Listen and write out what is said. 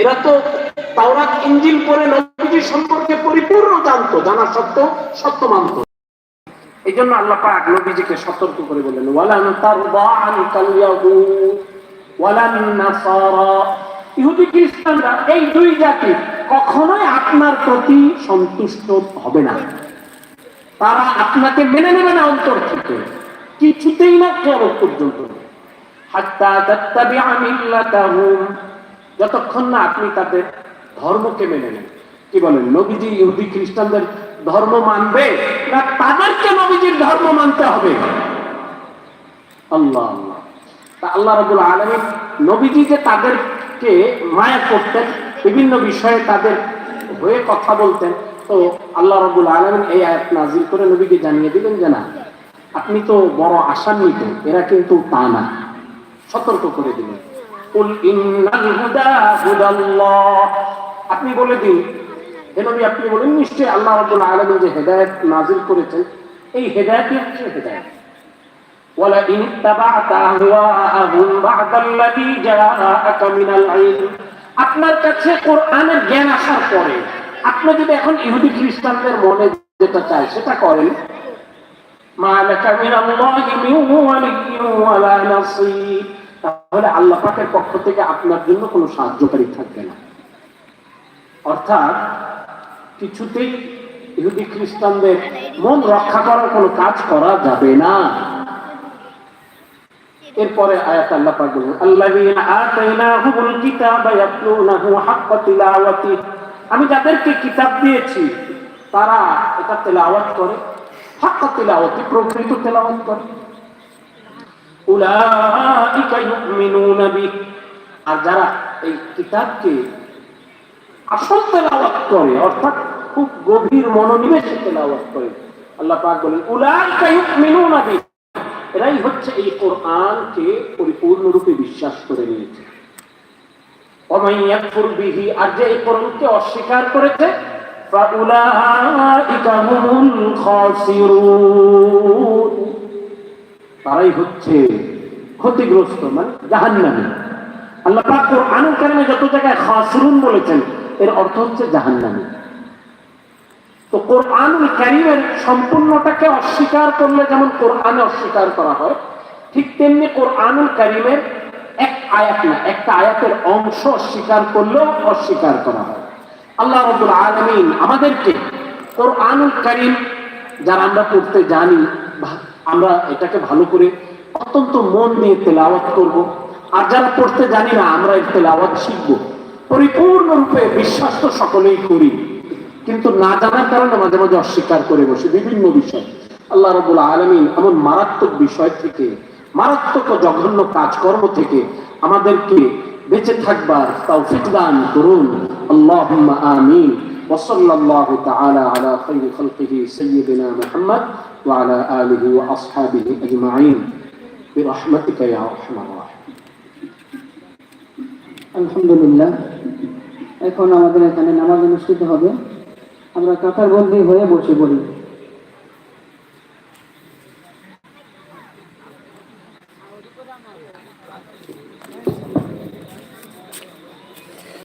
এরা তো তাওরাত ইঞ্জিল পরে নবীজি সম্পর্কে পরিপূর্ণ জানতো, জানা সত্ত্বেও সত্য মানত। এই জন্য আল্লাহ পাক নবীজিকে সতর্ক করে বললেন, ওয়ালান তারদা আনকাল ইয়াহুদ ওয়ালান নাসারা। ইহুদি খ্রিস্টানরা, এই দুই জাতি কখনোই আপনার প্রতি সন্তুষ্ট হবে না। তারা আপনাকে মেনে নেবে না অন্তর থেকে, কিছুতেই না কেমন পর্যন্ত। হাত্তা তাত্তাবিআ মিল্লাতাহুম। যতক্ষণ না আপনি তাদের ধর্মকে মেনে নেন। কি বলেন? নবীজি ইহুদি খ্রিস্টানদের ধর্ম মানবে? না তাদেরকে নবীজির ধর্ম মানতে হবে? আল্লাহ আল্লাহ। তা আল্লাহ রবুল আলমী নবীজি যে তাদেরকে মায়া করতেন, বিভিন্ন বিষয়ে তাদের হয়ে কথা বলতেন, তো আল্লাহ রবুল আলমিন এই আয়াত নাজিল করে নবীকে জানিয়ে দিলেন যে, না, আপনি তো বড় আশান্বিত এরা কিন্তু তা না। সতর্ক করে দিলেন। কুল ইন্নাল হুদা হুদাল্লাহ আপনি বলে দিন হে নবী আপনি বলেন নিশ্চয়ই আল্লাহ রাব্বুল আলামিন যে হেদায়েত নাজিল করেছেন এই হেদায়েতই হচ্ছে হেদায়েত ولئن اتبعت أهواءهم بعد الذي جاءك من العلم আপনার কাছে কোরআনের জ্ঞান আসার পরে আপনি যদি এখন ইহুদি খ্রিস্টানদের মনে যেটা চাই সেটা করেন মা লাকা মিনাল্লাহি মিন ওয়ালিয়্যিন ওয়ালা নাসীর তাহলে আল্লাহ পাকের পক্ষ থেকে আপনার জন্য কোনো সাহায্যকারী থাকবে না। অর্থাৎ কিছুতেই ইহুদি খ্রিস্টানদের মন রক্ষা করার কোনো কাজ করা যাবে না। এরপরে আয়াত আল্লাহ পাক বললেন আল্লাযীনা আতাইনাহুমুল কিতাবা ইয়াতলুনাহু হাক্কা তিলাওয়াতি আমি যাদেরকে কিতাব দিয়েছি, তারা এটা তেলাওয়াত করে, হাক্কা তিলাওয়াতি, প্রকৃত তেলাওয়াত করে। উলাইকা ইউমিনুনা বিহ আর যারা এই কিতাবকে আসল তেলাওয়াত করে অর্থাৎ খুব গভীর মনোনিবেশে তেলাওয়াত করে আল্লাহ পাক বলেন উলাইকা ইউমিনুনা বিহ এরাই হচ্ছে এই কোরআনকে পরিপূর্ণরূপে বিশ্বাস করে নিয়েছে ومن يكفر به আর যে এই কোরআনকে অস্বীকার করেছে فأولئك هم الخاسرون তারাই হচ্ছে ক্ষতিগ্রস্ত মানে জাহান্নামী। আল্লাহ কোরআনুল কারিমে যত জায়গায় খাসরুন বলেছেন, এর অর্থ হচ্ছে জাহান্নামী। তো কোরআনুল কারিমের সম্পূর্ণটাকে অস্বীকার করলে যেমন কোরআনে অস্বীকার করা হয়, ঠিক তেমনি কোরআনুল কারিমের এক আয়াত না, একটা আয়াতের অংশ অস্বীকার করলেও অস্বীকার করা হয়। আল্লাহ রবুল আলমিন আমাদেরকে কোরআনুল কারিম, যারা আমরা পড়তে জানি আমরা এটাকে ভালো করে অত্যন্ত মন দিয়ে তেলাওয়াত করব। আর যারা পড়তে জানি না, আমরা এই তেলাওয়াত শিখব। পরিপূর্ণরূপে বিশ্বাস তো সকলেই করি। কিন্তু না জানার কারণে মাঝে মাঝে অস্বীকার করে বসে। বিভিন্ন বিষয়। আল্লাহ রবুল আলমিন এমন মারাত্মক বিষয় থেকে, মারাত্মক জঘন্য কাজকর্ম থেকে আমাদেরকে বেঁচে থাকবার তাও দান করুন। আল্লাহ আমিন। وصلى الله تعالى على خير خلقه سيدنا محمد وعلى آله وأصحابه أجمعين. برحمتك يا أرحم الراحمين. الحمد لله এখন আমাদের এখানে নামাজ অনুষ্ঠিত হবে। আমরা কাতার বন্দী হয়ে বসে পড়ি।